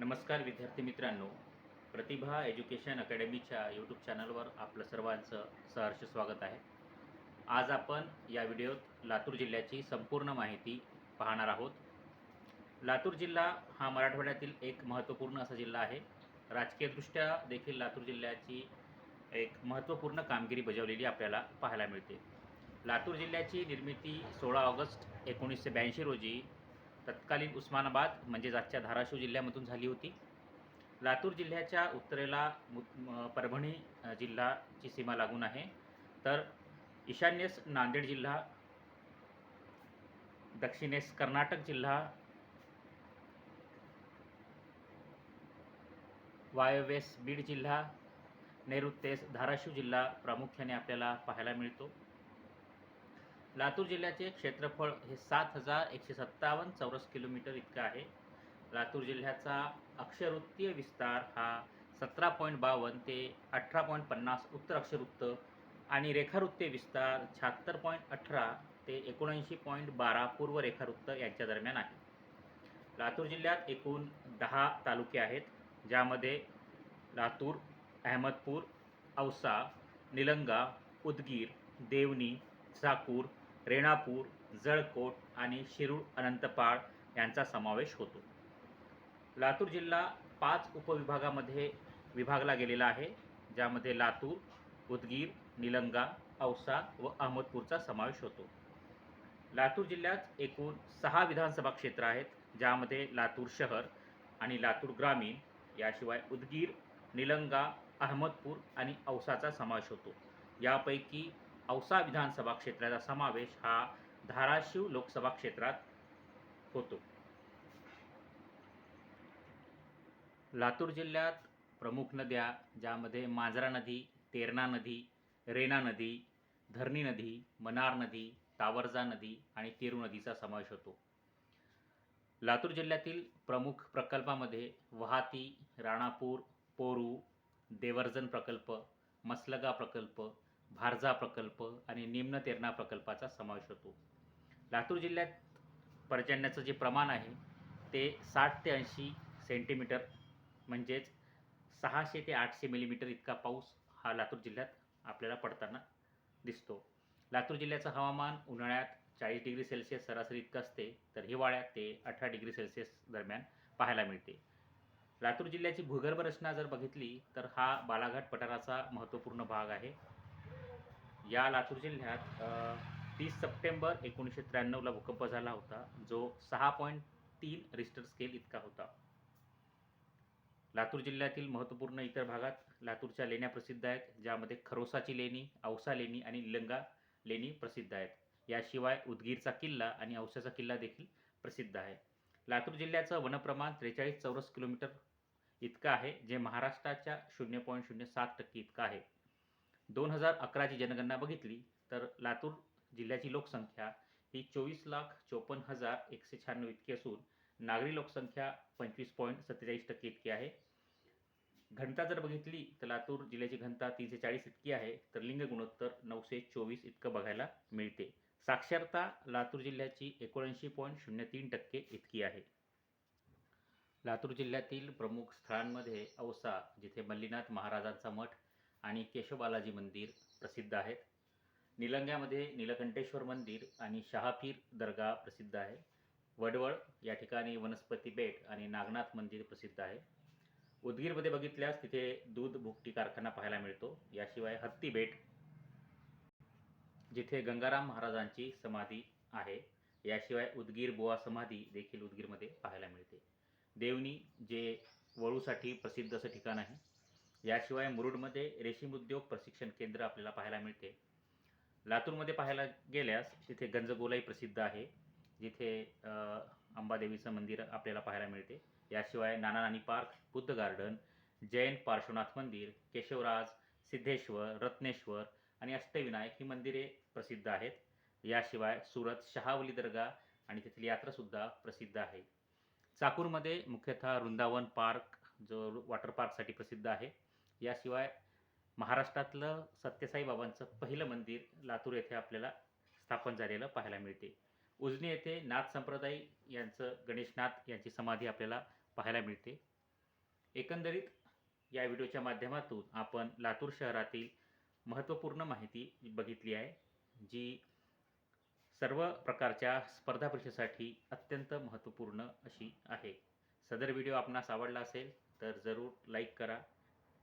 नमस्कार विद्यार्थी मित्रांनो. प्रतिभा एज्युकेशन अकॅडमीच्या यूट्यूब चॅनलवर आपलं सर्वांचं सहर्ष स्वागत आहे. आज आपण या व्हिडिओत लातूर जिल्ह्याची संपूर्ण माहिती पाहणार आहोत. लातूर जिल्हा हा मराठवाड्यातील एक महत्त्वपूर्ण असा जिल्हा आहे. राजकीयदृष्ट्या देखील लातूर जिल्ह्याची एक महत्त्वपूर्ण कामगिरी बजावलेली आपल्याला पाहायला मिळते. लातूर जिल्ह्याची निर्मिती सोळा ऑगस्ट एकोणीसशे ब्याऐंशी रोजी तत्कालीन उस्मानाबाद म्हणजे आजच्या धाराशिव जिल्ह्यामधून झाली होती. लातूर जिल्ह्याच्या उत्तरेला मु परभणी जिल्हाची सीमा लागून आहे. तर ईशान्येस नांदेड जिल्हा दक्षिणेस कर्नाटक जिल्हा वायव्येस बीड जिल्हा नैऋत्येस धाराशिव जिल्हा प्रामुख्याने आपल्याला पाहायला मिळतो. लातूर जिल्ह्याचे क्षेत्रफळ हे सात हजार एकशे सत्तावन्न चौरस किलोमीटर इतकं आहे. लातूर जिल्ह्याचा अक्षरवृत्तीय विस्तार हा सतरा पॉईंट बावन्न ते अठरा पॉईंट पन्नास उत्तर अक्षरवृत्त आणि रेखावृत्तीय विस्तार शहात्तर पॉईंट अठरा ते एकोणऐंशी पॉईंट बारा पूर्व रेखावृत्त यांच्या दरम्यान आहे. लातूर जिल्ह्यात एकूण दहा तालुके आहेत ज्यामध्ये लातूर अहमदपूर औसा निलंगा उदगीर देवणी चाकूर रेणापूर जळकोट आणि शिरूर अनंतपाळ यांचा समावेश होतो. लातूर जिल्हा पाच उपविभागामध्ये विभागला गेलेला आहे ज्यामध्ये लातूर उदगीर निलंगा औसा व अहमदपूरचा समावेश होतो. लातूर जिल्ह्यात एकूण सहा विधानसभा क्षेत्र आहेत ज्यामध्ये लातूर शहर आणि लातूर ग्रामीण याशिवाय उदगीर निलंगा अहमदपूर आणि औसाचा समावेश होतो. यापैकी औसा विधानसभा क्षेत्राचा समावेश हा धाराशिव लोकसभा क्षेत्रात होतो. लातूर जिल्ह्यात प्रमुख नद्या ज्यामध्ये मांजरा नदी तेरणा नदी रेणा नदी धरणी नदी मनार नदी तावरजा नदी आणि तेरू नदीचा समावेश होतो. लातूर जिल्ह्यातील प्रमुख प्रकल्पामध्ये वहाती राणापूर पोरू देवर्जन प्रकल्प मसलगा प्रकल्प भारजा प्रकल्प आणि निम्न तेरणा प्रकल्पाचा समावेश होतो. लातूर जिल्ह्यात पर्जन्याचं जे प्रमाण आहे ते साठ ते ऐंशी सेंटीमीटर म्हणजेच सहाशे ते आठशे मिलीमीटर इतका पाऊस हा लातूर जिल्ह्यात आपल्याला पडताना दिसतो. लातूर जिल्ह्याचं हवामान उन्हाळ्यात चाळीस डिग्री सेल्सिअस सरासरी इतकं असते तर हिवाळ्यात ते अठरा डिग्री सेल्सिअस दरम्यान पाहायला मिळते. लातूर जिल्ह्याची भूगर्भ रचना जर बघितली तर हा बालाघाट पठाराचा महत्त्वपूर्ण भाग आहे. या लातूर जिल्ह्यात तीस सप्टेंबर एकोणीसशे त्र्याण्णवला भूकंप झाला होता जो सहा पॉईंट तीन रिस्टर स्केल इतका होता. लातूर जिल्ह्यातील महत्त्वपूर्ण इतर भागात लातूरच्या लेण्या प्रसिद्ध आहेत ज्यामध्ये खरोसाची लेणी औसा लेणी आणि निलंगा लेणी प्रसिद्ध आहेत. याशिवाय उदगीरचा किल्ला आणि औसाचा किल्ला देखील प्रसिद्ध आहे. लातूर जिल्ह्याचं वनप्रमाण त्रेचाळीस चौरस किलोमीटर इतकं आहे जे महाराष्ट्राच्या शून्य पॉईंट शून्य सात टक्के इतकं आहे. दोन हजार अकराची जनगणना बघितली तर लातूर जिल्ह्याची लोकसंख्या ही चोवीस लाख चोपन्न हजार एकशे शहाण्णव इतकी असून नागरी लोकसंख्या पंचवीस पॉईंट सत्तेचाळीस टक्के इतकी आहे. घनता जर बघितली तर लातूर जिल्ह्याची घनता तीनशे चाळीस इतकी आहे तर लिंग गुणोत्तर नऊशे चोवीस इतकं बघायला मिळते. साक्षरता लातूर जिल्ह्याची एकोणऐंशी पॉईंट शून्य तीन टक्के इतकी आहे. लातूर जिल्ह्यातील प्रमुख स्थळांमध्ये औसा जिथे मल्लीनाथ महाराजांचा मठ आणि केशवबालाजी मंदिर प्रसिद्ध आहेत. निलंग्यामध्ये नीलकंठेश्वर मंदिर आणि शहापीर दर्गा प्रसिद्ध आहे. वडवळ या ठिकाणी वनस्पती बेट आणि नागनाथ मंदिर प्रसिद्ध आहे. उदगीरमध्ये बघितल्यास तिथे दूध भुकटी कारखाना पाहायला मिळतो. याशिवाय हत्ती बेट जिथे गंगाराम महाराजांची समाधी आहे. याशिवाय उदगीर बुवा समाधी देखील उदगीरमध्ये पाहायला मिळते. देवणी जे वळूसाठी प्रसिद्ध असं ठिकाण आहे. याशिवाय मुरुडमध्ये रेशीम उद्योग प्रशिक्षण केंद्र आपल्याला पाहायला मिळते. लातूरमध्ये पाहायला गेल्यास तिथे गंजगोलाई प्रसिद्ध आहे. जिथे अंबादेवीचं मंदिर आपल्याला पाहायला मिळते. याशिवाय नाना नानी पार्क बुद्ध गार्डन जैन पार्श्वनाथ मंदिर केशवराज सिद्धेश्वर रत्नेश्वर आणि अष्टविनायक ही मंदिरे प्रसिद्ध आहेत. याशिवाय सुरत शहावली दर्गा आणि तिथली यात्रासुद्धा प्रसिद्ध आहे. चाकूरमध्ये मुख्यतः वृंदावन पार्क जो वॉटर पार्कसाठी प्रसिद्ध आहे. याशिवाय महाराष्ट्रातलं सत्यसाई बाबांचं पहिलं मंदिर लातूर येथे आपल्याला स्थापन झालेलं पाहायला मिळते. उजनी येथे नाथ संप्रदाय यांचं गणेशनाथ यांची समाधी आपल्याला पाहायला मिळते. एकंदरीत या व्हिडिओच्या माध्यमातून आपण लातूर शहरातील महत्त्वपूर्ण माहिती बघितली आहे जी सर्व प्रकारच्या स्पर्धा परीक्षेसाठी अत्यंत महत्त्वपूर्ण अशी आहे. सदर व्हिडिओ आपणास आवडला असेल तर जरूर लाईक करा